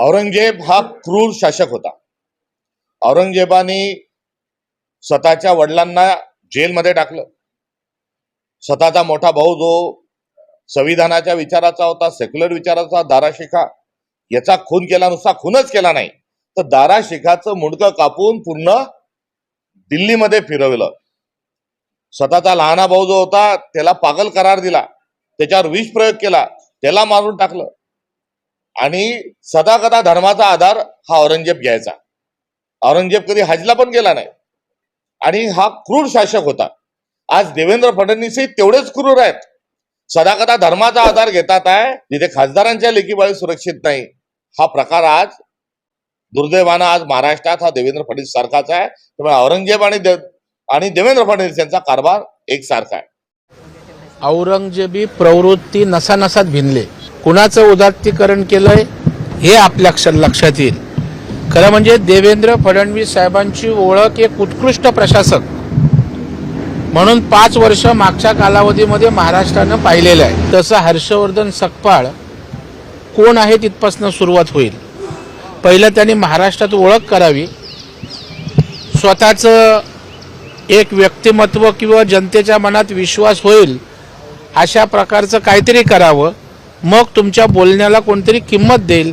औरंगजेब हा क्रूर शासक होता. औरंगजेबाने स्वतःच्या वडिलांना जेलमध्ये टाकलं. स्वतःचा मोठा भाऊ जो संविधानाच्या विचाराचा होता सेक्युलर विचाराचा दाराशिखा याचा खून केला नुसता खूनच केला नाही. तर दाराशिखाचं मुंडकं कापून पूर्ण दिल्लीमध्ये फिरवलं. स्वतःचा लहाना भाऊ जो होता त्याला पागल करार दिला. त्याच्यावर विष प्रयोग केला. त्याला मारून टाकलं. आणि सदाकदा धर्माचा आधार हा औरंगजेब घ्यायचा. औरंगजेब कधी हजला पण गेला नाही. आणि हा क्रूर शासक होता. आज देवेंद्र फडणवीसही तेवढेच क्रूर आहेत. सदाकदा धर्माचा आधार घेतात आहे जिथे खासदारांच्या लेखीबाळी सुरक्षित नाही. हा प्रकार आज दुर्दैवानं आज महाराष्ट्रात हा देवेंद्र फडणवीस सारखाच आहे. त्यामुळे औरंगजेब आणि दे- आणि देवेंद्र फडणवीस यांचा कारभार एकसारखा आहे. औरंगजेबी प्रवृत्ती नसानसात भिनले. कुणाचं उदात्तीकरण केलंय हे आपल्या लक्षात येईल. खरं म्हणजे देवेंद्र फडणवीस साहेबांची ओळख एक उत्कृष्ट प्रशासक. म्हणून पाच वर्ष मागच्या कालावधीमध्ये महाराष्ट्रानं पाहिलेलं आहे. तसं हर्षवर्धन सकपाळ कोण आहे तिथपासनं सुरुवात होईल. पहिलं त्यांनी महाराष्ट्रात ओळख करावी. स्वतःचं एक व्यक्तिमत्व किंवा जनतेच्या मनात विश्वास होईल अशा प्रकारचं काहीतरी करावं. मग तुमच्या बोलण्याला कोणतरी किंमत देईल.